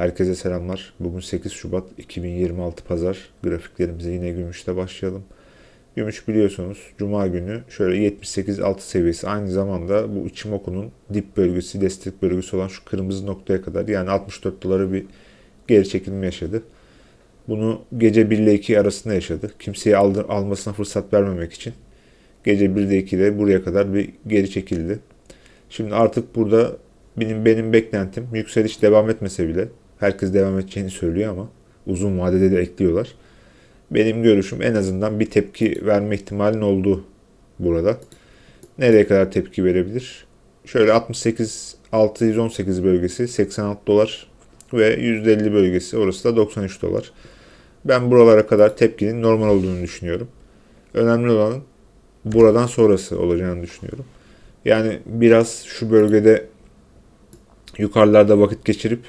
Herkese selamlar. Bugün 8 Şubat 2026 Pazar. Grafiklerimize yine gümüşte başlayalım. Gümüş biliyorsunuz Cuma günü şöyle 78 altı seviyesi aynı zamanda bu Ichimoku'nun dip bölgesi, destek bölgesi olan şu kırmızı noktaya kadar yani 64 dolara bir geri çekilme yaşadı. Bunu gece 1 ile 2 arasında yaşadı. Kimseye aldı, almasına fırsat vermemek için gece 1 ile 2'de buraya kadar bir geri çekildi. Şimdi artık burada benim benim beklentim yükseliş devam etmese bile herkes devam edeceğini söylüyor ama uzun vadede de ekliyorlar. Benim görüşüm en azından bir tepki verme ihtimalinin olduğu burada. Nereye kadar tepki verebilir? Şöyle 68 618 bölgesi 86 dolar ve %50 bölgesi orası da 93 dolar. Ben buralara kadar tepkinin normal olduğunu düşünüyorum. Önemli olan buradan sonrası olacağını düşünüyorum. Yani biraz şu bölgede yukarılarda vakit geçirip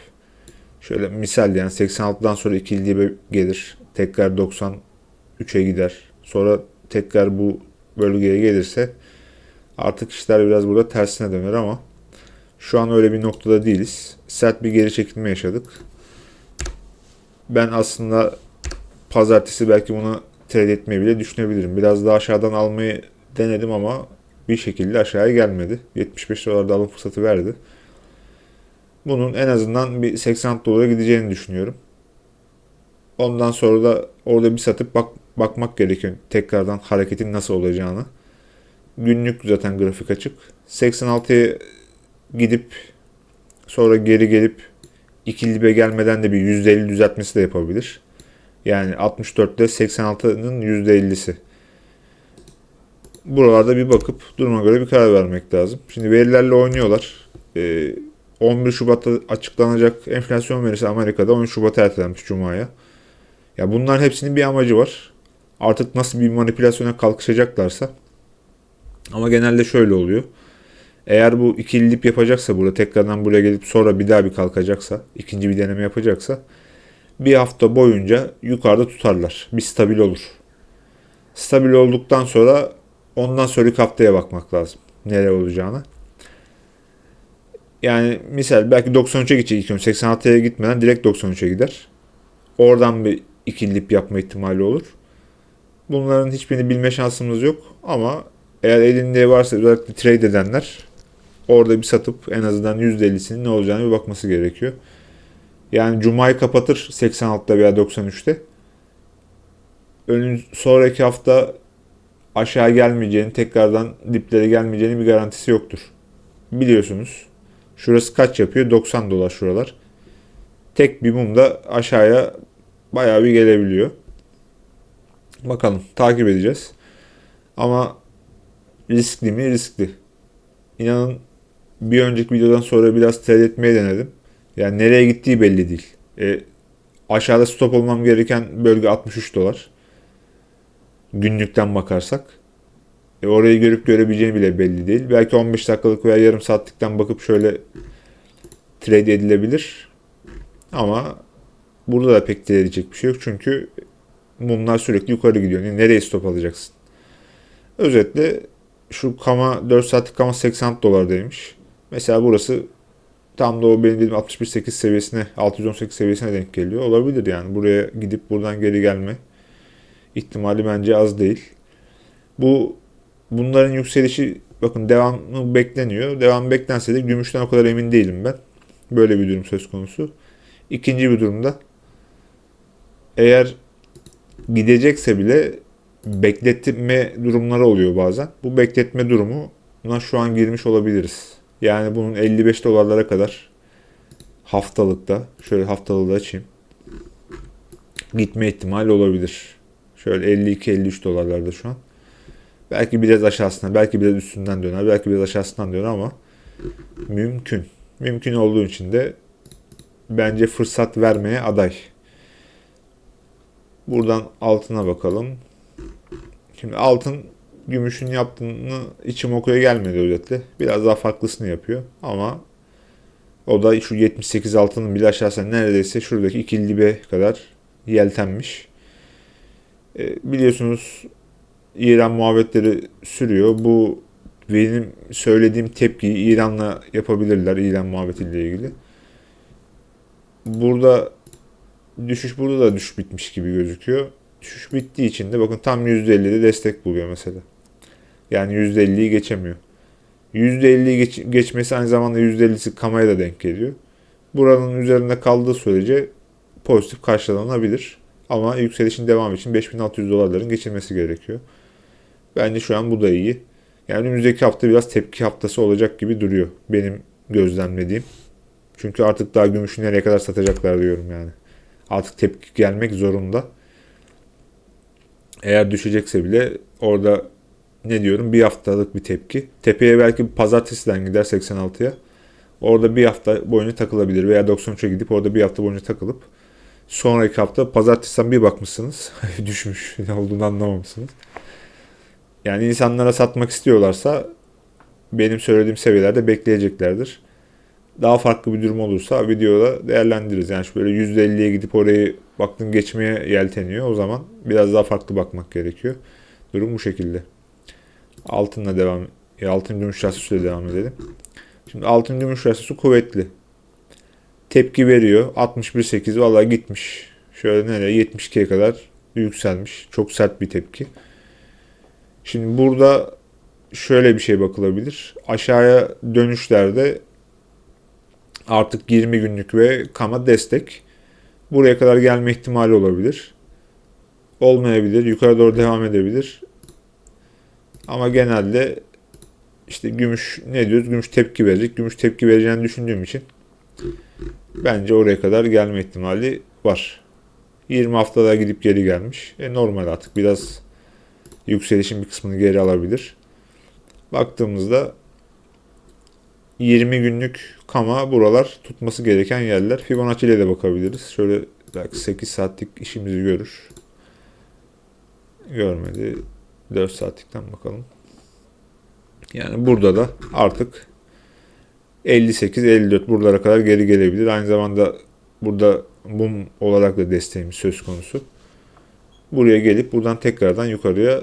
şöyle misal yani 86'dan sonra ikili gelir. Tekrar 93'e gider. Sonra tekrar bu bölgeye gelirse artık işler biraz burada tersine döner ama şu an öyle bir noktada değiliz. Sert bir geri çekilme yaşadık. Ben aslında pazartesi belki bunu trade etmeyi bile düşünebilirim. Biraz daha aşağıdan almayı denedim ama bir şekilde aşağıya gelmedi. 75 dolarda alım fırsatı verdi. Bunun en azından bir 80 dolara gideceğini düşünüyorum. Ondan sonra da orada bir satıp bak bakmak gerekiyor tekrardan hareketin nasıl olacağını. Günlük zaten grafik açık. 86'ya gidip sonra geri gelip ikili dibe gelmeden de bir %50 düzeltmesi de yapabilir. Yani 64'te 86'nın %50'si. Buralarda bir bakıp duruma göre bir karar vermek lazım. Şimdi verilerle oynuyorlar. Ee, 11 Şubat'ta açıklanacak enflasyon verisi Amerika'da 13 Şubat'a ertelenmiş Cuma'ya. Ya bunların hepsinin bir amacı var. Artık nasıl bir manipülasyona kalkışacaklarsa. Ama genelde şöyle oluyor. Eğer bu ikili dip yapacaksa burada tekrardan buraya gelip sonra bir daha bir kalkacaksa, ikinci bir deneme yapacaksa bir hafta boyunca yukarıda tutarlar. Bir stabil olur. Stabil olduktan sonra ondan sonraki haftaya bakmak lazım. Nereye olacağını. Yani misal belki 93'e gidecek ilk önce 86'ya gitmeden direkt 93'e gider. Oradan bir ikili dip yapma ihtimali olur. Bunların hiçbirini bilme şansımız yok ama eğer elinde varsa özellikle trade edenler orada bir satıp en azından %50'sinin ne olacağını bir bakması gerekiyor. Yani Cuma'yı kapatır 86'da veya 93'te. Önün sonraki hafta aşağı gelmeyeceğini, tekrardan diplere gelmeyeceğini bir garantisi yoktur. Biliyorsunuz. Şurası kaç yapıyor? 90 dolar şuralar. Tek bir mum da aşağıya bayağı bir gelebiliyor. Bakalım takip edeceğiz. Ama riskli mi? Riskli. İnanın bir önceki videodan sonra biraz trade etmeye denedim. Yani nereye gittiği belli değil. E, aşağıda stop olmam gereken bölge 63 dolar. Günlükten bakarsak. E, orayı görüp görebileceğini bile belli değil. Belki 15 dakikalık veya yarım saatlikten bakıp şöyle trade edilebilir. Ama burada da pek edecek bir şey yok. Çünkü mumlar sürekli yukarı gidiyor. Yani nereye stop alacaksın? Özetle şu kama 4 saatlik kama 80 dolardaymış. Mesela burası tam da o benim dediğim 61.8 seviyesine 618 seviyesine denk geliyor. Olabilir yani. Buraya gidip buradan geri gelme ihtimali bence az değil. Bu bunların yükselişi bakın devamı bekleniyor. Devam beklense de gümüşten o kadar emin değilim ben. Böyle bir durum söz konusu. İkinci bir durumda eğer gidecekse bile bekletme durumları oluyor bazen. Bu bekletme durumu buna şu an girmiş olabiliriz. Yani bunun 55 dolarlara kadar haftalıkta şöyle haftalığı da açayım. Gitme ihtimali olabilir. Şöyle 52-53 dolarlarda şu an. Belki biraz aşağısına, belki biraz üstünden döner, belki biraz aşağısından döner ama mümkün. Mümkün olduğu için de bence fırsat vermeye aday. Buradan altına bakalım. Şimdi altın gümüşün yaptığını içim okuya gelmedi özetle. Biraz daha farklısını yapıyor ama o da şu 78 altının bile aşağısına neredeyse şuradaki ikili dibe kadar yeltenmiş. E, biliyorsunuz İran muhabbetleri sürüyor. Bu benim söylediğim tepkiyi İran'la yapabilirler İran muhabbetiyle ilgili. burada düşüş burada da düş bitmiş gibi gözüküyor. Düşüş bittiği için de bakın tam %50'de destek buluyor mesela. Yani %50'yi geçemiyor. %50'yi geç, geçmesi aynı zamanda %50'si kamaya da denk geliyor. Buranın üzerinde kaldığı sürece pozitif karşılanabilir. Ama yükselişin devamı için 5600 dolarların geçilmesi gerekiyor. Bence şu an bu da iyi. Yani önümüzdeki hafta biraz tepki haftası olacak gibi duruyor. Benim gözlemlediğim. Çünkü artık daha gümüşü nereye kadar satacaklar diyorum yani. Artık tepki gelmek zorunda. Eğer düşecekse bile orada ne diyorum bir haftalık bir tepki. Tepeye belki pazartesiden gider 86'ya. Orada bir hafta boyunca takılabilir veya 93'e gidip orada bir hafta boyunca takılıp sonraki hafta pazartesiden bir bakmışsınız düşmüş ne olduğunu anlamamışsınız. Yani insanlara satmak istiyorlarsa benim söylediğim seviyelerde bekleyeceklerdir. Daha farklı bir durum olursa videoda değerlendiririz. Yani böyle %50'ye gidip orayı baktın geçmeye yelteniyor. O zaman biraz daha farklı bakmak gerekiyor. Durum bu şekilde. Altınla devam, e, altın gümüş rasyosu devam edelim. Şimdi altın gümüş rasyosu kuvvetli. Tepki veriyor. 61.8 vallahi gitmiş. Şöyle nereye 72'ye kadar yükselmiş. Çok sert bir tepki. Şimdi burada şöyle bir şey bakılabilir. Aşağıya dönüşlerde artık 20 günlük ve kama destek. Buraya kadar gelme ihtimali olabilir. Olmayabilir. Yukarı doğru devam edebilir. Ama genelde işte gümüş ne diyoruz? Gümüş tepki verecek. Gümüş tepki vereceğini düşündüğüm için bence oraya kadar gelme ihtimali var. 20 haftada gidip geri gelmiş. E normal artık biraz yükselişin bir kısmını geri alabilir. Baktığımızda 20 günlük kama buralar tutması gereken yerler. Fibonacci ile de bakabiliriz. Şöyle belki 8 saatlik işimizi görür. Görmedi. 4 saatlikten bakalım. Yani burada da artık 58-54 buralara kadar geri gelebilir. Aynı zamanda burada mum olarak da desteğimiz söz konusu. Buraya gelip buradan tekrardan yukarıya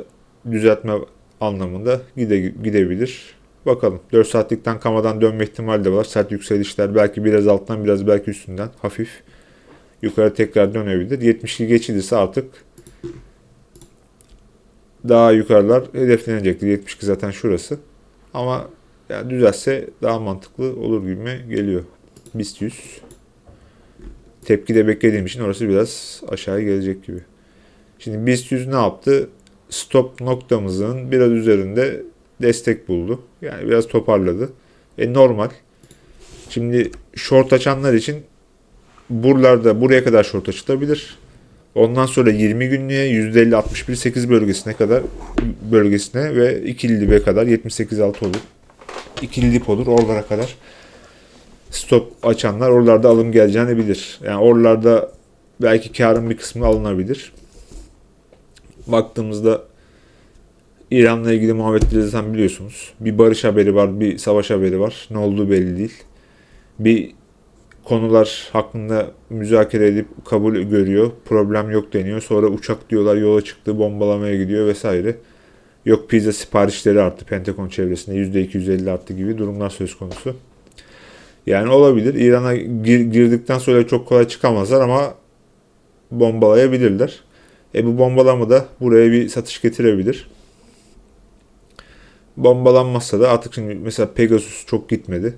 düzeltme anlamında gide, gidebilir. Bakalım 4 saatlikten kamadan dönme ihtimali de var. Sert yükselişler belki biraz alttan biraz belki üstünden hafif yukarı tekrar dönebilir. 72 geçilirse artık daha yukarılar hedeflenecektir. 72 zaten şurası. Ama yani düzelse daha mantıklı olur gibi geliyor. BIST 100. Tepki de beklediğim için orası biraz aşağıya gelecek gibi. Şimdi BIST 100 ne yaptı? Stop noktamızın biraz üzerinde destek buldu. Yani biraz toparladı. E normal. Şimdi short açanlar için buralarda buraya kadar short açılabilir. Ondan sonra 20 günlüğe %50 61 8 bölgesine kadar bölgesine ve ikili dibe kadar 78 6 olur. İkili dip olur oralara kadar. Stop açanlar oralarda alım geleceğini bilir. Yani oralarda belki karın bir kısmı alınabilir. Baktığımızda İran'la ilgili muhabbetleri zaten biliyorsunuz. Bir barış haberi var, bir savaş haberi var. Ne olduğu belli değil. Bir konular hakkında müzakere edip kabul görüyor. Problem yok deniyor. Sonra uçak diyorlar yola çıktı, bombalamaya gidiyor vesaire. Yok pizza siparişleri arttı Pentagon çevresinde %250 arttı gibi durumlar söz konusu. Yani olabilir. İran'a gir, girdikten sonra çok kolay çıkamazlar ama bombalayabilirler. E bu bombalama da buraya bir satış getirebilir. Bombalanmazsa da artık şimdi mesela Pegasus çok gitmedi.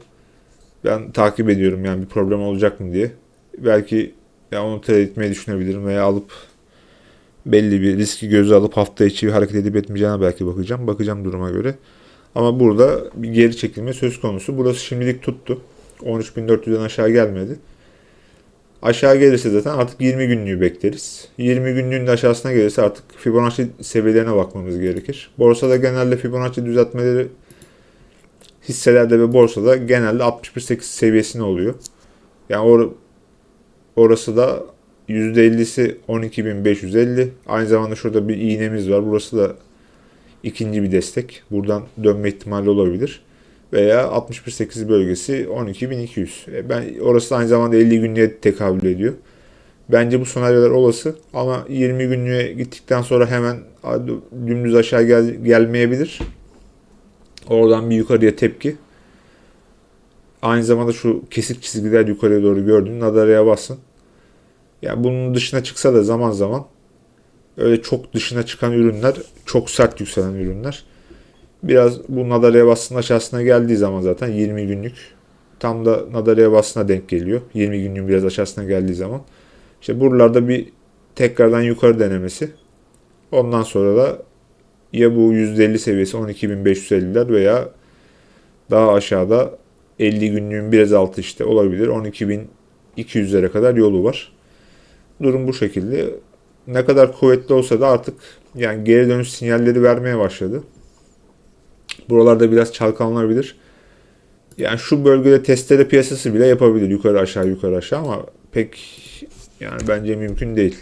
Ben takip ediyorum yani bir problem olacak mı diye. Belki ya onu trade etmeyi düşünebilirim veya alıp belli bir riski göze alıp hafta içi hareket edip etmeyeceğine belki bakacağım. Bakacağım duruma göre. Ama burada bir geri çekilme söz konusu. Burası şimdilik tuttu. 13.400'den aşağı gelmedi. Aşağı gelirse zaten artık 20 günlüğü bekleriz. 20 günlüğün de aşağısına gelirse artık Fibonacci seviyelerine bakmamız gerekir. Borsada genelde Fibonacci düzeltmeleri hisselerde ve borsada genelde 61.8 seviyesine oluyor. Yani or orası da %50'si 12.550. Aynı zamanda şurada bir iğnemiz var. Burası da ikinci bir destek. Buradan dönme ihtimali olabilir. Veya 61.8 bölgesi 12.200. E, ben orası aynı zamanda 50 günlüğe tekabül ediyor. Bence bu senaryolar olası ama 20 günlüğe gittikten sonra hemen dümdüz aşağı gel gelmeyebilir. Oradan bir yukarıya tepki. aynı zamanda şu kesik çizgiler yukarıya doğru gördüğün nadaraya bassın. Yani bunun dışına çıksa da zaman zaman öyle çok dışına çıkan ürünler çok sert yükselen ürünler. Biraz bu nadaraya bassın aşağısına geldiği zaman zaten 20 günlük tam da nadaraya bassına denk geliyor. 20 günlüğün biraz aşağısına geldiği zaman. İşte buralarda bir tekrardan yukarı denemesi. Ondan sonra da ya bu %50 seviyesi 12.550'ler veya daha aşağıda 50 günlüğün biraz altı işte olabilir. 12.200'lere kadar yolu var. Durum bu şekilde. Ne kadar kuvvetli olsa da artık yani geri dönüş sinyalleri vermeye başladı. Buralarda biraz çalkalanabilir. Yani şu bölgede testere piyasası bile yapabilir. Yukarı aşağı yukarı aşağı ama pek yani bence mümkün değil.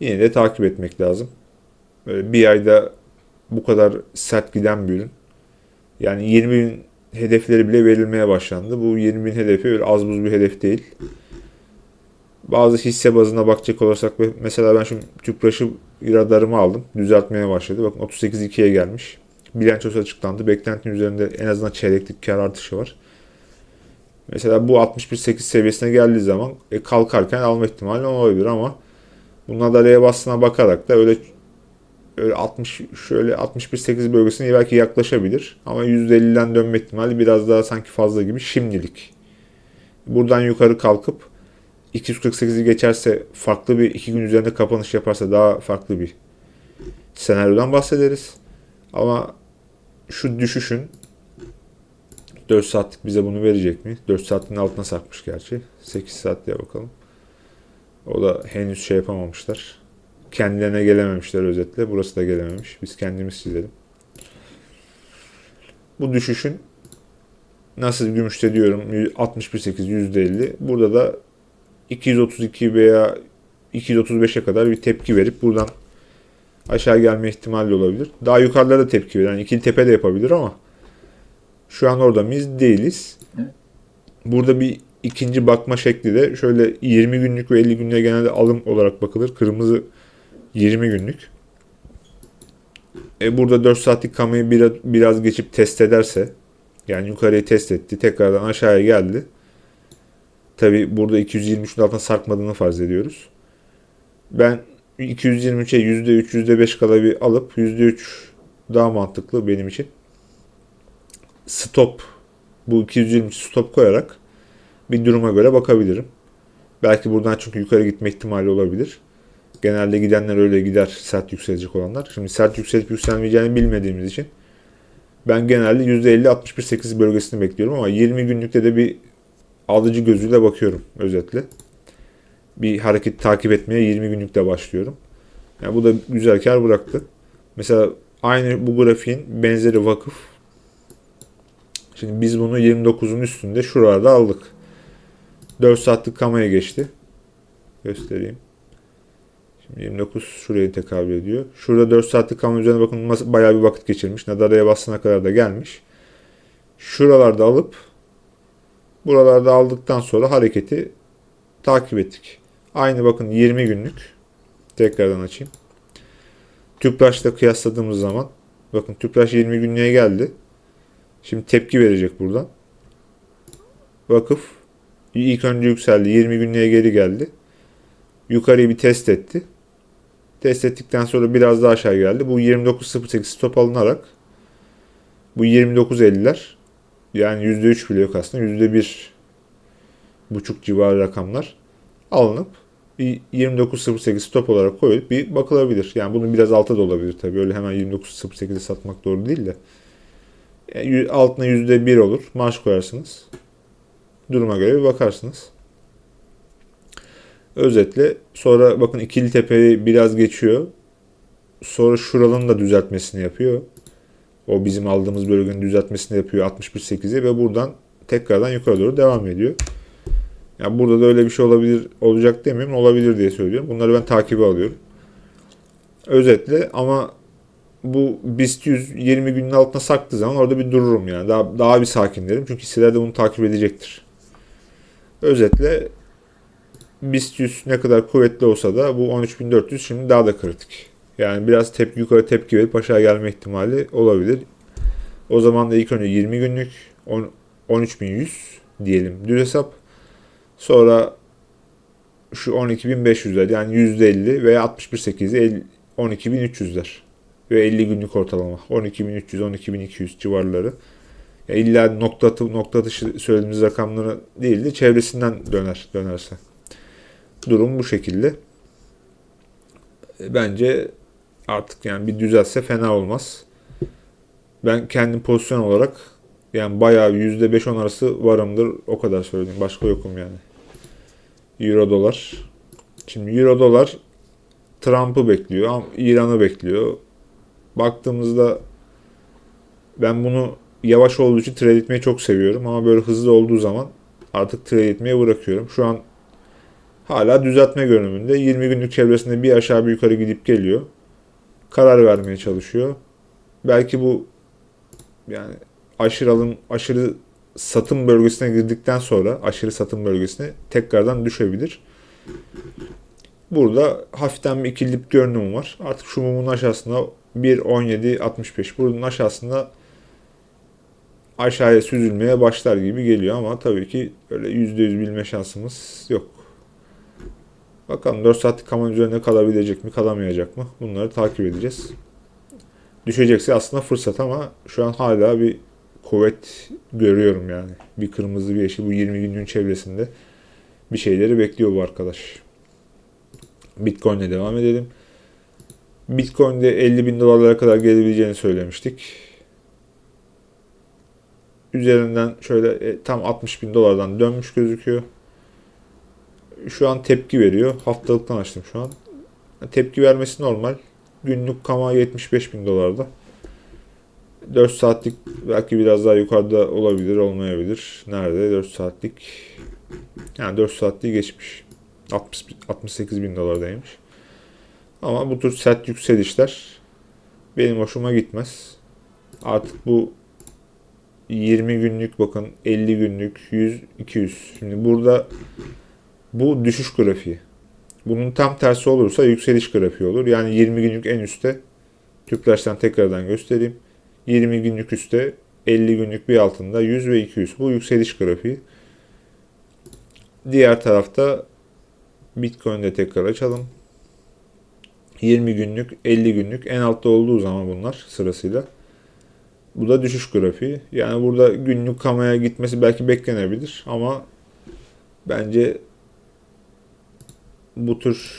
Yine de takip etmek lazım. Böyle bir ayda bu kadar sert giden bir ürün. Yani 20 bin hedefleri bile verilmeye başlandı. Bu 20 bin hedefi öyle az buz bir hedef değil. Bazı hisse bazına bakacak olursak mesela ben şu Tüpraş'ı radarımı aldım. Düzeltmeye başladı. Bakın 38.2'ye gelmiş. Bilançosu açıklandı. Beklentinin üzerinde en azından çeyreklik kar artışı var. Mesela bu 61.8 seviyesine geldiği zaman e, kalkarken alma ihtimali olabilir ama bunun araya bastığına bakarak da öyle öyle 60 şöyle 61.8 bölgesine belki yaklaşabilir ama %50'den dönme ihtimali biraz daha sanki fazla gibi şimdilik. Buradan yukarı kalkıp 248'i geçerse farklı bir iki gün üzerinde kapanış yaparsa daha farklı bir senaryodan bahsederiz. Ama şu düşüşün 4 saatlik bize bunu verecek mi? 4 saatin altına sarkmış gerçi. 8 saat diye bakalım. O da henüz şey yapamamışlar. Kendilerine gelememişler özetle. Burası da gelememiş. Biz kendimiz çizelim. Bu düşüşün nasıl gümüşte diyorum 61.8 %50. Burada da 232 veya 235'e kadar bir tepki verip buradan aşağı gelme ihtimali olabilir. Daha yukarılara da tepki verir. Yani ikili tepe de yapabilir ama şu an orada mıyız? Değiliz. Burada bir ikinci bakma şekli de şöyle 20 günlük ve 50 günlüğe genelde alım olarak bakılır. Kırmızı 20 günlük. E burada 4 saatlik kamayı biraz, biraz geçip test ederse yani yukarıyı test etti. Tekrardan aşağıya geldi. Tabi burada 223'ün altına sarkmadığını farz ediyoruz. Ben 223'e %3, %5 kala bir alıp %3 daha mantıklı benim için. Stop bu 223 stop koyarak bir duruma göre bakabilirim. Belki buradan çünkü yukarı gitme ihtimali olabilir. Genelde gidenler öyle gider sert yükselecek olanlar. Şimdi sert yükselip yükselmeyeceğini bilmediğimiz için ben genelde %50-61-8 bölgesini bekliyorum ama 20 günlükte de bir alıcı gözüyle bakıyorum özetle. Bir hareket takip etmeye 20 günlükte başlıyorum. Yani bu da güzel kar bıraktı. Mesela aynı bu grafiğin benzeri vakıf. Şimdi biz bunu 29'un üstünde şuralarda aldık. 4 saatlik kamaya geçti. Göstereyim. Şimdi 29 şuraya tekabül ediyor. Şurada 4 saatlik kamera üzerine bakın bayağı bir vakit geçirmiş. Nadara'ya basına kadar da gelmiş. Şuralarda alıp buralarda aldıktan sonra hareketi takip ettik. Aynı bakın 20 günlük. Tekrardan açayım. Tüpraş'la kıyasladığımız zaman bakın Tüpraş 20 günlüğe geldi. Şimdi tepki verecek buradan. Vakıf ilk önce yükseldi. 20 günlüğe geri geldi. Yukarıyı bir test etti. Test ettikten sonra biraz daha aşağı geldi. Bu 29.08 stop alınarak bu 29.50'ler yani %3 bile yok aslında. %1 buçuk civarı rakamlar alınıp bir 29.08 stop olarak koyup bir bakılabilir. Yani bunun biraz altı da olabilir tabii. Öyle hemen 29.08'e satmak doğru değil de. Yani altına %1 olur. Marş koyarsınız. Duruma göre bir bakarsınız. Özetle sonra bakın ikili tepeyi biraz geçiyor. Sonra şuralının da düzeltmesini yapıyor. O bizim aldığımız bölgenin düzeltmesini yapıyor 61.8'e ve buradan tekrardan yukarı doğru devam ediyor. Yani burada da öyle bir şey olabilir olacak demiyorum. Olabilir diye söylüyorum. Bunları ben takibe alıyorum. Özetle ama bu BIST 100 20 günün altına saktığı zaman orada bir dururum yani. Daha, daha bir sakinlerim. Çünkü hisseler de bunu takip edecektir. Özetle BIST 100 ne kadar kuvvetli olsa da bu 13.400 şimdi daha da kritik. Yani biraz tepki yukarı tepki verip aşağı gelme ihtimali olabilir. O zaman da ilk önce 20 günlük 13100 diyelim düz hesap. Sonra şu 12500'ler yani %50 veya 61.8'i 12300'ler ve 50 günlük ortalama 12300 12200 civarları. Ya illa nokta nokta dışı söylediğimiz rakamları değil de çevresinden döner dönerse. Durum bu şekilde. Bence artık yani bir düzelse fena olmaz. Ben kendi pozisyon olarak yani bayağı %5-10 arası varımdır. O kadar söyleyeyim. Başka yokum yani. Euro dolar. Şimdi Euro dolar Trump'ı bekliyor. İran'ı bekliyor. Baktığımızda ben bunu yavaş olduğu için trade etmeyi çok seviyorum. Ama böyle hızlı olduğu zaman artık trade etmeye bırakıyorum. Şu an hala düzeltme görünümünde. 20 günlük çevresinde bir aşağı bir yukarı gidip geliyor. Karar vermeye çalışıyor. Belki bu yani aşırı alım, aşırı satım bölgesine girdikten sonra aşırı satım bölgesine tekrardan düşebilir. Burada hafiften bir ikili görünüm var. Artık şu mumun aşağısında 1.17.65. Bunun aşağısında aşağıya süzülmeye başlar gibi geliyor ama tabii ki öyle %100 bilme şansımız yok. Bakalım 4 saatlik kaman üzerine kalabilecek mi kalamayacak mı bunları takip edeceğiz. Düşecekse aslında fırsat ama şu an hala bir kuvvet görüyorum yani. Bir kırmızı bir yeşil bu 20 günün çevresinde bir şeyleri bekliyor bu arkadaş. Bitcoin'e devam edelim. Bitcoin'de 50 bin dolarlara kadar gelebileceğini söylemiştik. Üzerinden şöyle e, tam 60 bin dolardan dönmüş gözüküyor. Şu an tepki veriyor. Haftalıktan açtım şu an. Tepki vermesi normal. Günlük kama 75 bin dolarda. 4 saatlik belki biraz daha yukarıda olabilir, olmayabilir. Nerede? 4 saatlik. Yani 4 saatliği geçmiş. 60, 68 bin dolardaymış. Ama bu tür sert yükselişler benim hoşuma gitmez. Artık bu 20 günlük bakın 50 günlük 100 200. Şimdi burada bu düşüş grafiği. Bunun tam tersi olursa yükseliş grafiği olur. Yani 20 günlük en üstte Tüpraş'tan tekrardan göstereyim. 20 günlük üstte 50 günlük bir altında 100 ve 200. Bu yükseliş grafiği. Diğer tarafta Bitcoin'de tekrar açalım. 20 günlük, 50 günlük en altta olduğu zaman bunlar sırasıyla. Bu da düşüş grafiği. Yani burada günlük kamaya gitmesi belki beklenebilir ama bence bu tür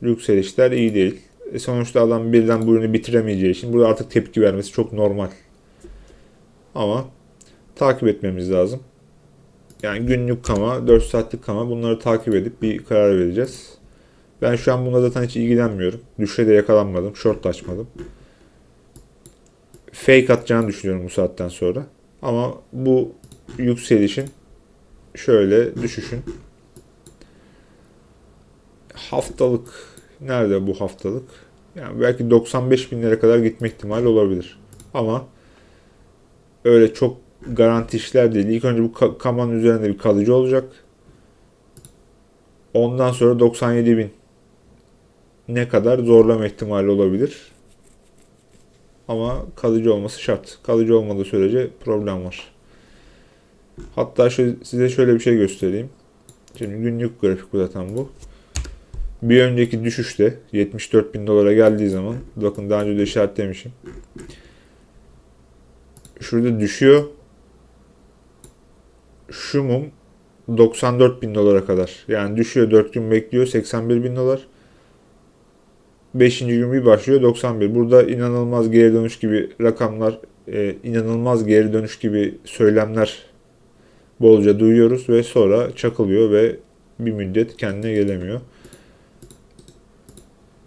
yükselişler iyi değil. E sonuçta adam birden bu ürünü bitiremeyeceği için burada artık tepki vermesi çok normal. Ama takip etmemiz lazım. Yani günlük kama, 4 saatlik kama bunları takip edip bir karar vereceğiz. Ben şu an buna zaten hiç ilgilenmiyorum. Düşe de yakalanmadım. Short açmadım. Fake atacağını düşünüyorum bu saatten sonra. Ama bu yükselişin şöyle düşüşün haftalık nerede bu haftalık? Yani belki 95 binlere kadar gitme ihtimali olabilir. Ama öyle çok garanti işler değil. İlk önce bu kamanın üzerinde bir kalıcı olacak. Ondan sonra 97 bin ne kadar zorlama ihtimali olabilir. Ama kalıcı olması şart. Kalıcı olmadığı sürece problem var. Hatta şu, size şöyle bir şey göstereyim. Şimdi günlük grafik bu zaten bu. Bir önceki düşüşte 74 bin dolara geldiği zaman bakın daha önce de işaretlemişim. Şurada düşüyor. Şu mum 94 bin dolara kadar. Yani düşüyor 4 gün bekliyor 81 bin dolar. 5. gün bir başlıyor 91. Burada inanılmaz geri dönüş gibi rakamlar, e, inanılmaz geri dönüş gibi söylemler bolca duyuyoruz ve sonra çakılıyor ve bir müddet kendine gelemiyor.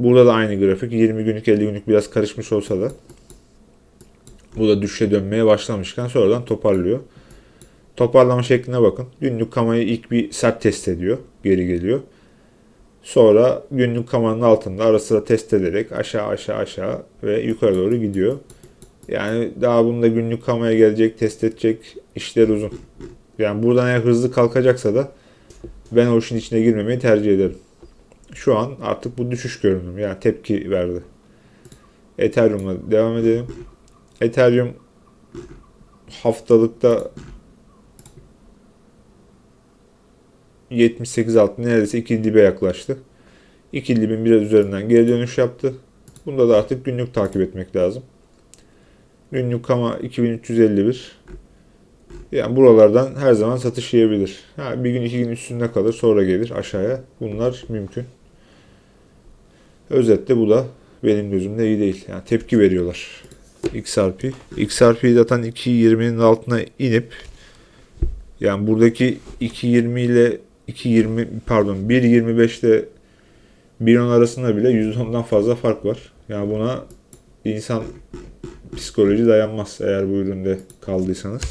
Burada da aynı grafik. 20 günlük 50 günlük biraz karışmış olsa da bu da düşüşe dönmeye başlamışken sonradan toparlıyor. Toparlama şekline bakın. Günlük kamayı ilk bir sert test ediyor. Geri geliyor. Sonra günlük kamanın altında ara sıra test ederek aşağı aşağı aşağı ve yukarı doğru gidiyor. Yani daha bunda günlük kamaya gelecek, test edecek işler uzun. Yani buradan eğer hızlı kalkacaksa da ben o işin içine girmemeyi tercih ederim. Şu an artık bu düşüş görünüm. Yani tepki verdi. Ethereum'la devam edelim. Ethereum haftalıkta 78.6 neredeyse ikili dibe yaklaştı. İkili dibin biraz üzerinden geri dönüş yaptı. Bunda da artık günlük takip etmek lazım. Günlük kama 2351. Yani buralardan her zaman satış yiyebilir. Ha, bir gün iki gün üstünde kalır sonra gelir aşağıya. Bunlar mümkün. Özetle bu da benim gözümde iyi değil. Yani tepki veriyorlar. XRP. XRP zaten 2.20'nin altına inip yani buradaki 2.20 ile 2.20 pardon 1.25 ile 1.10 arasında bile %10'dan fazla fark var. Yani buna insan psikoloji dayanmaz eğer bu üründe kaldıysanız.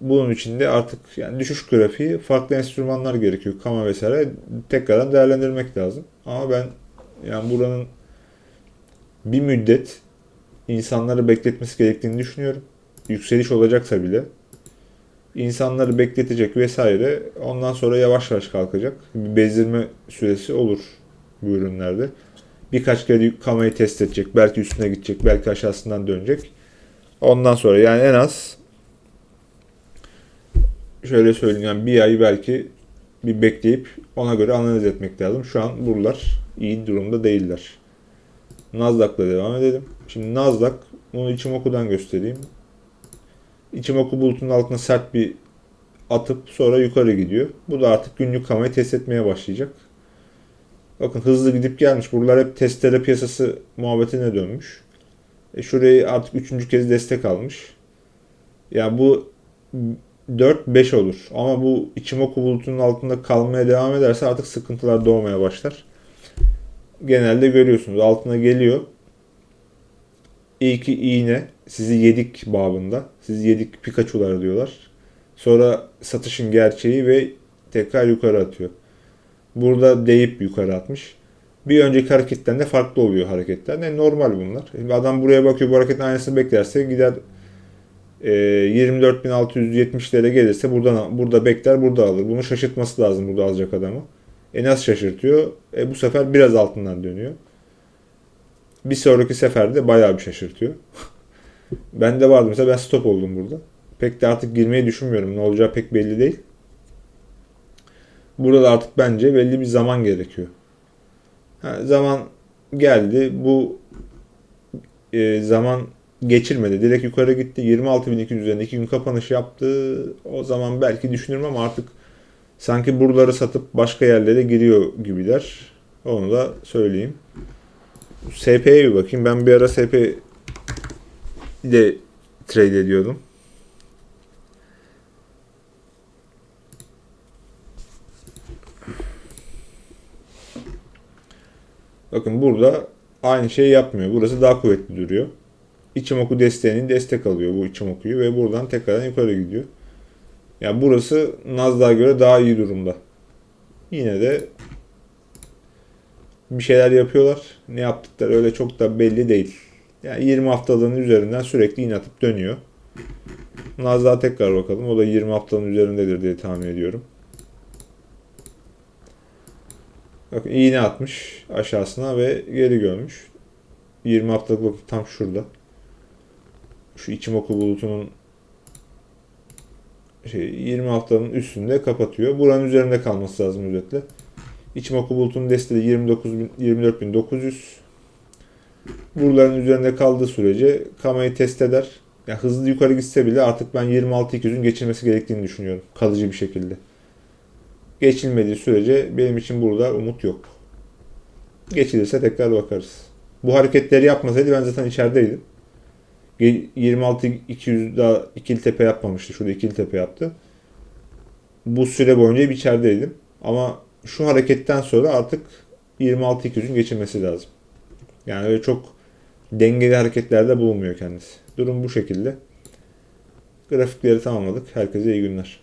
Bunun için de artık yani düşüş grafiği farklı enstrümanlar gerekiyor. Kama vesaire tekrardan değerlendirmek lazım. Ama ben yani buranın bir müddet insanları bekletmesi gerektiğini düşünüyorum. Yükseliş olacaksa bile insanları bekletecek vesaire. Ondan sonra yavaş yavaş kalkacak. Bir bezdirme süresi olur bu ürünlerde. Birkaç kere kamayı test edecek. Belki üstüne gidecek. Belki aşağısından dönecek. Ondan sonra yani en az şöyle söyleyeyim yani bir ay belki bir bekleyip ona göre analiz etmek lazım. Şu an buralar iyi durumda değiller. Nasdaq'la devam edelim. Şimdi Nasdaq bunu Ichimoku'dan göstereyim. Ichimoku bulutunun altına sert bir atıp sonra yukarı gidiyor. Bu da artık günlük kamayı test etmeye başlayacak. Bakın hızlı gidip gelmiş. Buralar hep testere piyasası muhabbetine dönmüş. E şurayı artık üçüncü kez destek almış. Ya yani bu 4-5 olur. Ama bu Ichimoku bulutunun altında kalmaya devam ederse artık sıkıntılar doğmaya başlar. Genelde görüyorsunuz altına geliyor. İyi ki iğne sizi yedik babında. Sizi yedik Pikachu'lar diyorlar. Sonra satışın gerçeği ve tekrar yukarı atıyor. Burada deyip yukarı atmış. Bir önceki hareketten de farklı oluyor hareketler. Ne normal bunlar. Adam buraya bakıyor bu hareketin aynısını beklerse gider e, 24.670'lere gelirse buradan burada bekler burada alır. Bunu şaşırtması lazım burada alacak adamı. E nasıl şaşırtıyor? E bu sefer biraz altından dönüyor. Bir sonraki seferde bayağı bir şaşırtıyor. ben de vardı mesela ben stop oldum burada. Pek de artık girmeyi düşünmüyorum. Ne olacağı pek belli değil. Burada da artık bence belli bir zaman gerekiyor. Ha, zaman geldi. Bu e, zaman geçirmedi. Direkt yukarı gitti. 26.200 üzerinde 2 gün kapanış yaptı. O zaman belki düşünürüm ama artık sanki buraları satıp başka yerlere giriyor gibiler. Onu da söyleyeyim. SP'ye bir bakayım. Ben bir ara SP ile trade ediyordum. Bakın burada aynı şeyi yapmıyor. Burası daha kuvvetli duruyor. İçimoku desteğinin destek alıyor bu İçimoku'yu ve buradan tekrardan yukarı gidiyor. Yani burası Nasdaq'a göre daha iyi durumda. Yine de bir şeyler yapıyorlar. Ne yaptıkları öyle çok da belli değil. Yani 20 haftalığın üzerinden sürekli iğne atıp dönüyor. Nasdaq'a tekrar bakalım. O da 20 haftanın üzerindedir diye tahmin ediyorum. Bakın iğne atmış aşağısına ve geri görmüş. 20 haftalık tam şurada. Şu Ichimoku bulutunun şey 20 haftanın üstünde kapatıyor. Buranın üzerinde kalması lazım özetle. Ichimoku bulutunun desteği 29 24.900. Buraların üzerinde kaldığı sürece kamayı test eder. Yani hızlı yukarı gitse bile artık ben 26.200'ün geçilmesi gerektiğini düşünüyorum. Kalıcı bir şekilde. Geçilmediği sürece benim için burada umut yok. Geçilirse tekrar bakarız. Bu hareketleri yapmasaydı ben zaten içerideydim. 26 200 daha ikili tepe yapmamıştı. Şurada ikili tepe yaptı. Bu süre boyunca bir içerideydim. Ama şu hareketten sonra artık 26 200'ün geçilmesi lazım. Yani öyle çok dengeli hareketlerde bulunmuyor kendisi. Durum bu şekilde. Grafikleri tamamladık. Herkese iyi günler.